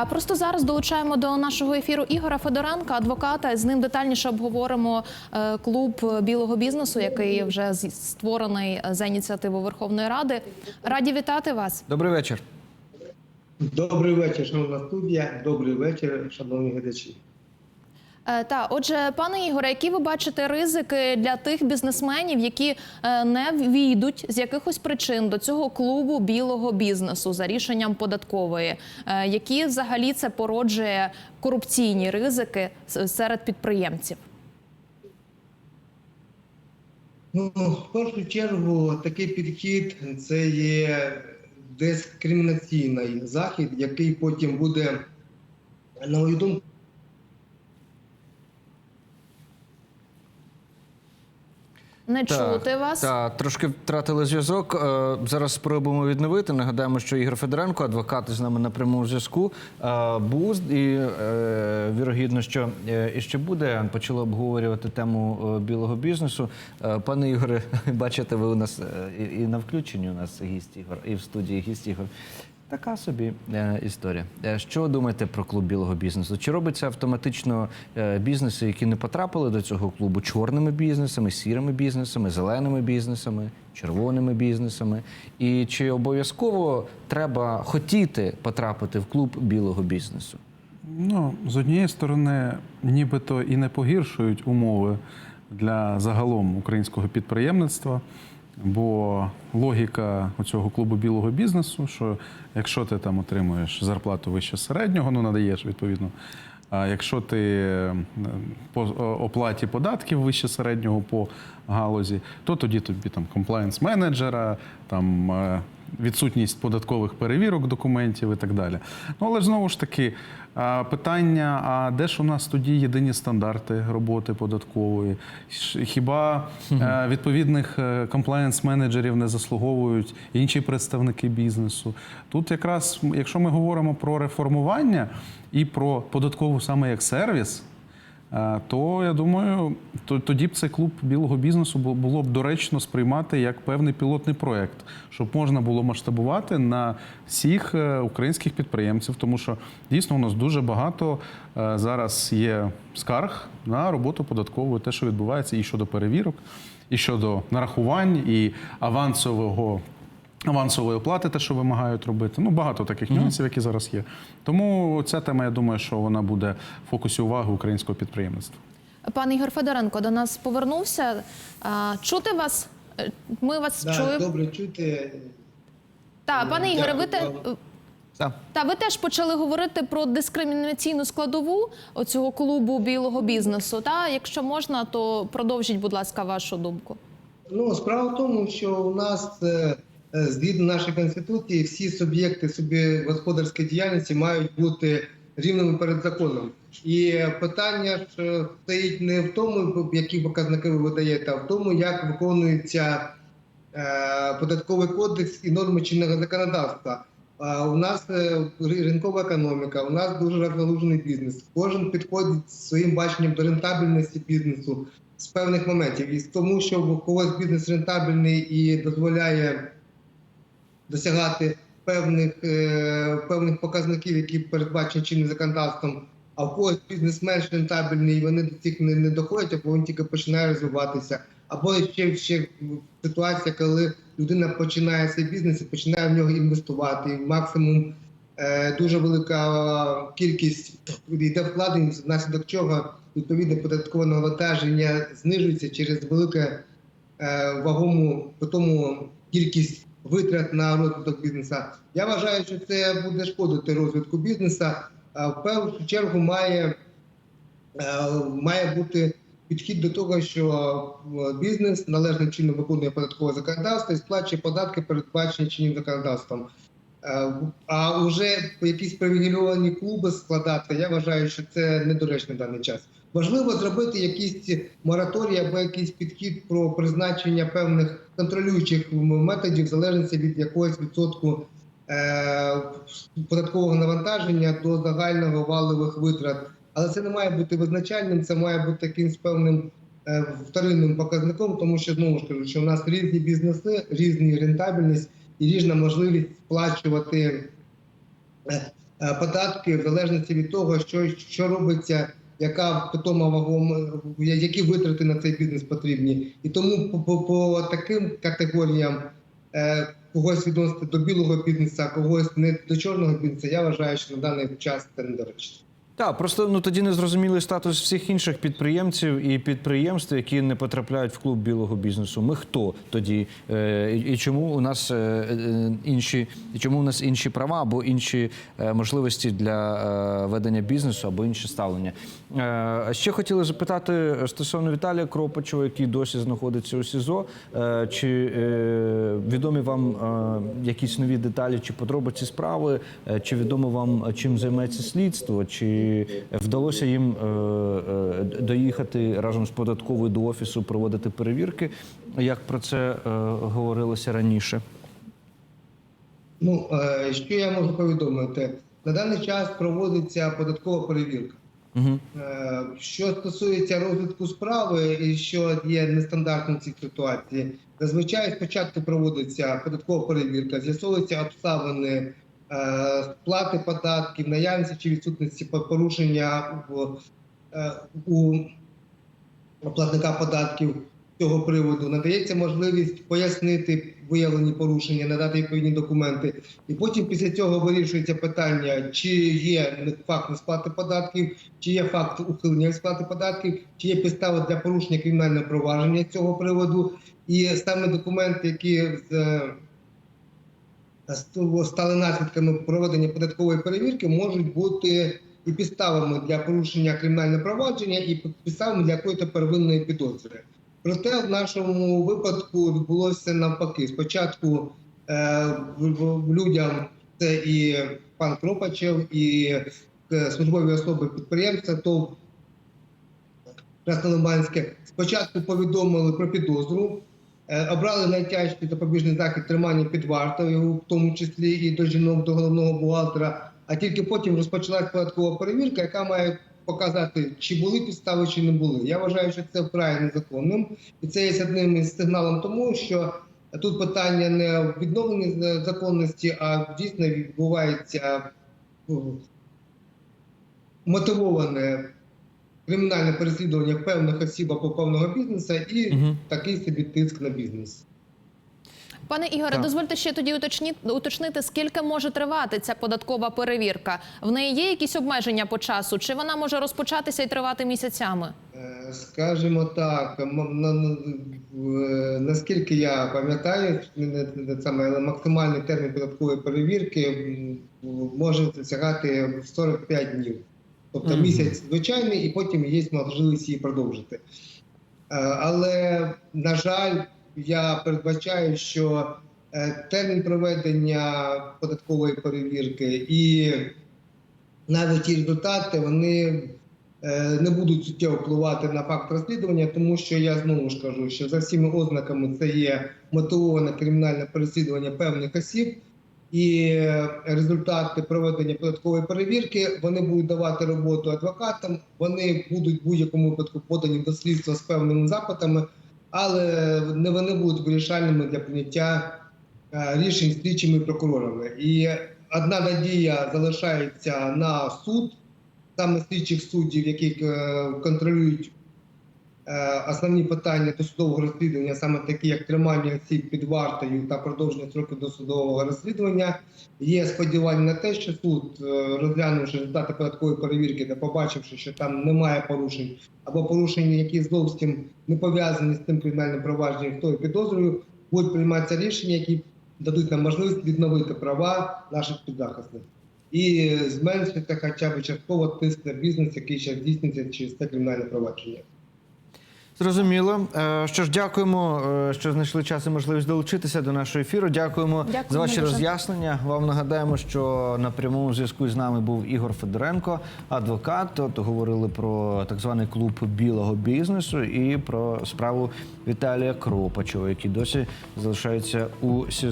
А просто зараз долучаємо до нашого ефіру Ігора Федоренка, адвоката. З ним детальніше обговоримо е, клуб білого бізнесу, який вже створений за ініціативу Верховної Ради. Раді вітати вас. Добрий вечір. Добрий вечір, шановна студія. Добрий вечір, шановні глядачі. Е, Та, отже, пане Ігоре, які ви бачите ризики для тих бізнесменів, які е, не війдуть з якихось причин до цього клубу білого бізнесу за рішенням податкової? Е, Які взагалі це породжує корупційні ризики серед підприємців? Ну, в першу чергу, такий підхід це є дискримінаційний захід, який потім буде, на мою думку, Не чути вас. Так, трошки втратили зв'язок. Е, Зараз спробуємо відновити. Нагадаємо, що Ігор Федоренко, адвокат з нами на прямому зв'язку, е, був і е, вірогідно, що і ще буде. Почали обговорювати тему білого бізнесу. Пане Ігоре, бачите, ви у нас і на включенні у нас гість Ігор, і в студії гість Ігор. Така собі е, історія. Е, Що думаєте про клуб білого бізнесу? Чи робиться автоматично е, бізнеси, які не потрапили до цього клубу, чорними бізнесами, сірими бізнесами, зеленими бізнесами, червоними бізнесами? І чи обов'язково треба хотіти потрапити в клуб білого бізнесу? Ну, з однієї сторони, нібито і не погіршують умови для загалом українського підприємництва, бо логіка цього клубу білого бізнесу, що якщо ти там отримуєш зарплату вище середнього, ну надаєш відповідно. А якщо ти по оплаті податків вище середнього по галузі, то тоді тобі там комплаєнс менеджера, там е, відсутність податкових перевірок документів і так далі. Ну але ж знову ж таки питання: а де ж у нас тоді єдині стандарти роботи податкової? Хіба е, відповідних комплаєнс менеджерів не заслуговують інші представники бізнесу? Тут якраз, якщо ми говоримо про реформування і про податкову саме як сервіс. Е, То я думаю, то- тоді б цей клуб білого бізнесу було б доречно сприймати як певний пілотний проект, щоб можна було масштабувати на всіх е, українських підприємців, тому що дійсно у нас дуже багато е, зараз є скарг на роботу податкової, те, що відбувається, і щодо перевірок, і щодо нарахувань, і авансового. Авансової оплати, те, що вимагають робити. Ну, багато таких нюансів, які зараз є. Тому ця тема, я думаю, що вона буде в фокусі уваги українського підприємництва. Пан Ігор Федоренко до нас повернувся. Чути вас? Е, Ми вас да, чуємо. добре чути. Так, пане Ігоре, ви те. Так. Та ви теж почали говорити про дискримінаційну складову оцього клубу білого бізнесу. Та якщо можна, то продовжіть, будь ласка, вашу думку. Ну, справа в тому, що у нас е, е, згідно нашої конституції, всі суб'єкти собі господарської діяльності мають бути рівними перед законом. І питання ж е, стоїть не в тому, які показники ви видаєте, а в тому, як виконується е, податковий кодекс і норми чинного законодавства. У нас е, ринкова економіка, у нас дуже розгалужений бізнес. Кожен підходить своїм баченням до рентабельності бізнесу з певних моментів. І тому, що у когось бізнес рентабельний і дозволяє досягати певних, е, певних показників, які передбачені чинним законодавством, а в когось бізнес менш рентабельний, і вони до цих не, не доходять, або він тільки починає розвиватися. Або ще, ще ситуація, коли людина починає свій бізнес і починає в нього інвестувати. І максимум е, дуже велика кількість йде вкладень, внаслідок чого відповідне податкове навантаження знижується через велике е, вагому по тому кількість витрат на розвиток бізнесу. Я вважаю, що це буде шкодити розвитку бізнесу. В першу чергу має, е, має бути підхід до того, що е, бізнес належним чином виконує податкове законодавство і сплачує податки, передбачені чинним законодавством. Е, А вже якісь привілейовані клуби складати, я вважаю, що це недоречно даний час. Важливо зробити якісь мораторії або якийсь підхід про призначення певних контролюючих методів в залежності від якогось відсотку е, податкового навантаження до загального валових витрат. Але це не має бути визначальним, це має бути якимсь певним е, вторинним показником, тому що знову ж кажу, що у нас різні бізнеси, різні рентабельність і різна можливість сплачувати е, е, податки в залежності від того, що, що робиться, яка питома вагома, які витрати на цей бізнес потрібні. І тому по, по, по таким категоріям е, когось відносити до білого бізнесу, а когось не до чорного бізнесу, я вважаю, що на даний час це недоречно. Так, просто ну тоді не зрозумілий статус всіх інших підприємців і підприємств, які не потрапляють в клуб білого бізнесу. Ми хто тоді? Е, і, чому у нас е, е, інші, і чому у нас інші права або інші е, можливості для е, ведення бізнесу або інше ставлення? Е, ще хотіли запитати стосовно Віталія Кропачова, який досі знаходиться у СІЗО. Е, чи е, відомі вам е, якісь нові деталі чи подробиці справи? Е, чи відомо вам, чим займається слідство? Чи вдалося їм е, е, доїхати разом з податковою до офісу, проводити перевірки, як про це е, говорилося раніше? Ну, е, що я можу повідомити? На даний час проводиться податкова перевірка. Угу. Е, Що стосується розвитку справи, і що є нестандартним в цій ситуації, зазвичай спочатку проводиться податкова перевірка, з'ясовуються обставини е, сплати податків, наявності чи відсутності порушення е, у платника податків цього приводу. Надається можливість пояснити виявлені порушення, надати відповідні документи. І потім після цього вирішується питання, чи є факт несплати податків, чи є факт ухилення сплати податків, чи є підстави для порушення кримінального провадження цього приводу. І саме документи, які е, стали наслідками проведення податкової перевірки, можуть бути і підставами для порушення кримінального провадження, і підставами для якоїсь первинної підозри. Проте в нашому випадку відбулося навпаки. Спочатку е, людям це і пан Кропачев, і е, службові особи підприємства, ТОВ Краснолиманське. Спочатку повідомили про підозру, обрали найтяжчий запобіжний захід тримання під вартою, в тому числі і до жінок, до головного бухгалтера. А тільки потім розпочалась податкова перевірка, яка має показати, чи були підстави, чи не були. Я вважаю, що це вкрай незаконним, і це є одним із сигналом тому, що тут питання не в відновленні законності, а дійсно відбувається ну, мотивоване кримінальне переслідування певних осіб або певного бізнесу і Мгм. такий собі тиск на бізнес. Пане Ігоре, Так. дозвольте ще тоді уточні, уточнити, скільки може тривати ця податкова перевірка. В неї є якісь обмеження по часу, чи вона може розпочатися і тривати місяцями? Е, Скажімо так, в- наскільки я пам'ятаю, максимальний термін податкової перевірки може досягати 45 днів. Тобто місяць звичайний, і потім є можливість її продовжити. Е, Але, на жаль, я передбачаю, що е, термін проведення податкової перевірки і навіть ті результати вони е, не будуть суттєво впливати на факт розслідування, тому що я знову ж кажу, що за всіма ознаками це є мотивоване кримінальне переслідування певних осіб, і е, результати проведення податкової перевірки вони будуть давати роботу адвокатам. Вони будуть будь-якому випадку подані до слідства з певними запитами, але не вони будуть вирішальними для прийняття е, рішень слідчими прокурорами. І одна надія залишається на суд, саме слідчих суддів, які е, контролюють основні питання досудового розслідування, саме такі, як тримання осіб під вартою та продовження строків досудового розслідування. Є сподівання на те, що суд, е, розглянувши результати податкової перевірки та побачивши, що там немає порушень або порушення, які зовсім не пов'язані з тим кримінальним провадженням, хто є підозрою, будуть прийматися рішення, які дадуть нам можливість відновити права наших підзахисних і зменшити хоча б частково тиск на бізнес, який ще здійснюється через це кримінальне провадження. Зрозуміло. Е, Що ж, дякуємо, е, що знайшли час і можливість долучитися до нашого ефіру. Дякуємо, Дякуємо за ваші дуже. роз'яснення. Вам нагадаємо, що на прямому зв'язку з нами був Ігор Федоренко, адвокат. От говорили про так званий клуб білого бізнесу і про справу Віталія Кропачова, який досі залишається у СІЗО.